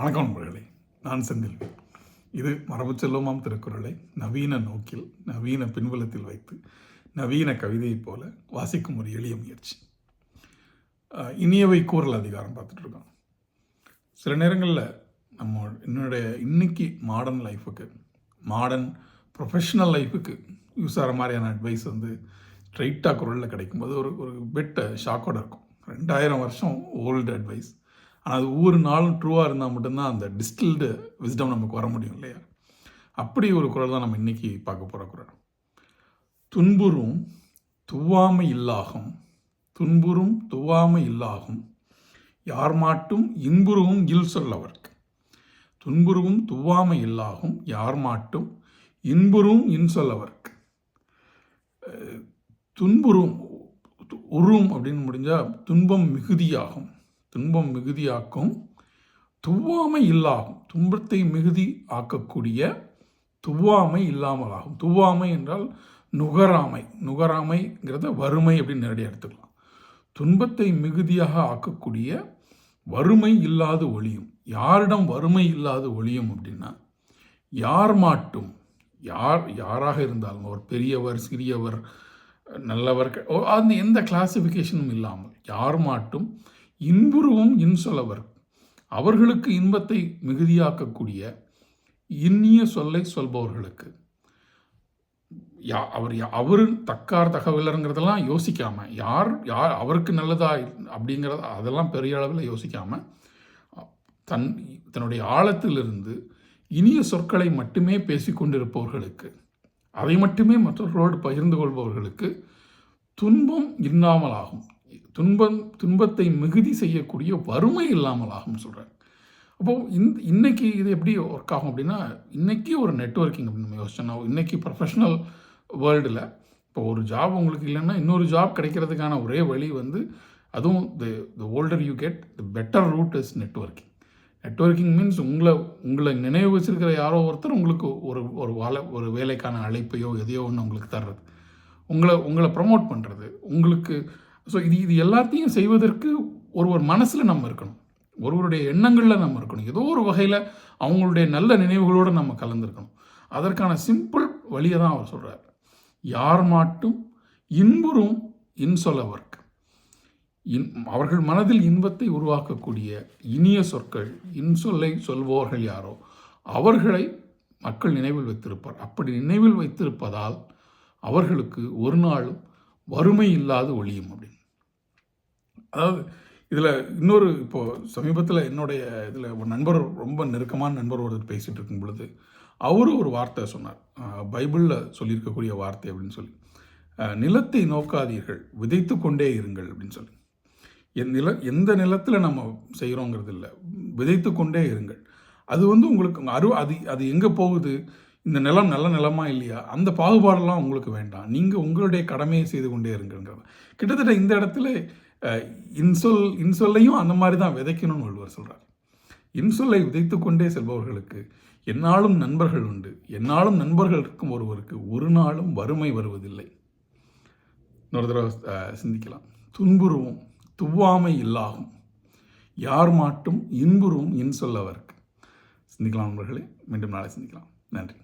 வணக்கம் நண்பர்களே நான் செந்தில்வி. இது மரபு செல்வமாம் திருக்குறளை நவீன நோக்கில் நவீன பின்புலத்தில் வைத்து நவீன கவிதையைப் போல வாசிக்கும் ஒரு எளிய முயற்சி. இனியவை கூறல் அதிகாரம் பார்த்துட்ருக்கோம். சில நேரங்களில் நம்ம என்னுடைய இன்னைக்கு மாடர்ன் லைஃபுக்கு மாடர்ன் ப்ரொஃபஷ்னல் லைஃபுக்கு யூஸ் ஆகிற மாதிரியான அட்வைஸ் வந்து ஸ்ட்ரைட்டாக குரலில் கிடைக்கும்போது ஒரு ஒரு பெட்ட ஷாக்கோட இருக்கும். ரெண்டாயிரம் வருஷம் ஓல்டு அட்வைஸ் ஆனால் அது ஒவ்வொரு நாளும் ட்ரூவாக இருந்தால் மட்டும்தான் அந்த டிஸ்டில்டு விஸ்டம் நமக்கு வர முடியும் இல்லையா? அப்படி ஒரு குரல் தான் நம்ம இன்றைக்கி பார்க்க போகிற குரல். துன்புறும் துவாமை இல்லாகும். துன்புறும் துவாமை இல்லாகும். யார் மாட்டும் இன்புருவும் இல் சொல்லவர்க்கு துன்புருவும் துவாமை இல்லாகும். யார் மாட்டும் இன்புறும் இன் சொல்லவர்க்கு துன்புறும் து- உறும் அப்படின்னு முடிஞ்சால் துன்பம் மிகுதியாகும். துன்பம் மிகுதியாக்கும் துவாமை இல்லாகும் துன்பத்தை மிகுதி ஆக்கக்கூடிய துவாமை இல்லாமல் ஆகும் துவாமை என்றால் நுகராமை. நுகராமைங்கிறத வறுமை அப்படின்னு நேரடியாக எடுத்துக்கலாம். துன்பத்தை மிகுதியாக ஆக்கக்கூடிய வறுமை இல்லாது ஒளியும். யாரிடம் வறுமை இல்லாது ஒளியும் அப்படின்னா யார் மாட்டும் யார் யாராக இருந்தாலும் ஒரு பெரியவர் சிறியவர் நல்லவர் ஓ, அந்த எந்த கிளாசிஃபிகேஷனும் இல்லாமல் யார் மாட்டும் இன்புருவும் இன்சொலவர் அவர்களுக்கு இன்பத்தை மிகுதியாக்கக்கூடிய இனிய சொல்லை சொல்பவர்களுக்கு. யா அவர் யா- அவரு தக்கார் தகவலருங்கிறதெல்லாம் யோசிக்காம யார் யார் அவருக்கு நல்லதா அப்படிங்கிறத அதெல்லாம் பெரிய அளவில் யோசிக்காம தன் தன்னுடைய ஆழத்திலிருந்து இனிய சொற்களை மட்டுமே பேசிக்கொண்டிருப்பவர்களுக்கு அதை மட்டுமே மற்றவர்களோடு பகிர்ந்து கொள்பவர்களுக்கு துன்பம் இன்னாமலாகும் துன்பம் துன்பத்தை மிகுதி செய்யக்கூடிய வறுமை இல்லாமல் ஆகும்னு சொல்கிறார் அப்போது இந் இன்னைக்கு இது எப்படி ஒர்க் ஆகும் அப்படின்னா இன்றைக்கி ஒரு நெட்வொர்க்கிங் அப்படின்னு நம்ம யோசிச்சோம்னா இன்றைக்கி ப்ரொஃபஷனல் வேர்ல்டில் இப்போ ஒரு ஜாப் உங்களுக்கு இல்லைன்னா இன்னொரு ஜாப் கிடைக்கிறதுக்கான ஒரே வழி வந்து அதுவும் the the older you get the better route is networking networking means உங்களை உங்களை நினைவு வச்சிருக்கிற யாரோ ஒருத்தர் உங்களுக்கு ஒரு ஒரு வேலை ஒரு வேலைக்கான அழைப்பையோ எதையோ ஒன்று உங்களுக்கு தர்றது. உங்களை உங்களை ப்ரமோட் பண்ணுறது உங்களுக்கு ஸோ இது இது எல்லாத்தையும் செய்வதற்கு ஒருவர் மனசில் நம்ம இருக்கணும். ஒருவருடைய எண்ணங்களில் நம்ம இருக்கணும். ஏதோ ஒரு வகையில் அவங்களுடைய நல்ல நினைவுகளோடு நம்ம கலந்துருக்கணும். அதற்கான சிம்பிள் வழியை தான் அவர் சொல்கிறார் யார் மாட்டும் இன்புறும் இன்சொலவர்க்கு இன் அவர்கள் மனதில் இன்பத்தை உருவாக்கக்கூடிய இனிய சொற்கள் இன்சொல்லை சொல்பவர்கள் யாரோ அவர்களை மக்கள் நினைவில் வைத்திருப்பார். அப்படி நினைவில் வைத்திருப்பதால் அவர்களுக்கு ஒரு நாளும் வறுமை இல்லாது ஒழியும் அப்படின்னு. அதாவது இதில் இன்னொரு இப்போது சமீபத்தில் என்னுடைய இதில் ஒரு நண்பர் ரொம்ப நெருக்கமான நண்பர் ஒருத்தர் பேசிகிட்டு இருக்கும் பொழுது அவரும் ஒரு வார்த்தை சொன்னார். பைபிளில் சொல்லியிருக்கக்கூடிய வார்த்தை அப்படின்னு சொல்லி. நிலத்தை நோக்காதீர்கள் விதைத்து கொண்டே இருங்கள் அப்படின்னு சொல்லி. என் நில எந்த நிலத்தில் நம்ம செய்கிறோங்கிறது இல்லை. விதைத்து கொண்டே இருங்கள். அது வந்து உங்களுக்கு அரு அது அது எங்கே போகுது? இந்த நிலம் நல்ல நிலமா இல்லையா? அந்த பாகுபாடெல்லாம் உங்களுக்கு வேண்டாம். நீங்கள் உங்களுடைய கடமையை செய்து கொண்டே இருங்கங்கிறது கிட்டத்தட்ட இந்த இடத்துல இன்சொல் இன்சொல்லையும் அந்த மாதிரி தான் விதைக்கணும்னு ஒருவர் சொல்கிறார் இன்சொல்லை விதைத்து கொண்டே செல்பவர்களுக்கு என்னாலும் நண்பர்கள் உண்டு. என்னாலும் நண்பர்கள் இருக்கும் ஒருவருக்கு ஒரு நாளும் வறுமை வருவதில்லை. இன்னொரு தடவை சிந்திக்கலாம். துன்புருவும் துவாமை இல்லாகும். யார் மாட்டும் இன்புருவும் இன்சொல்லவர்க்கு சிந்திக்கலாம் நண்பர்களே மீண்டும் நாளை சிந்திக்கலாம். நன்றி.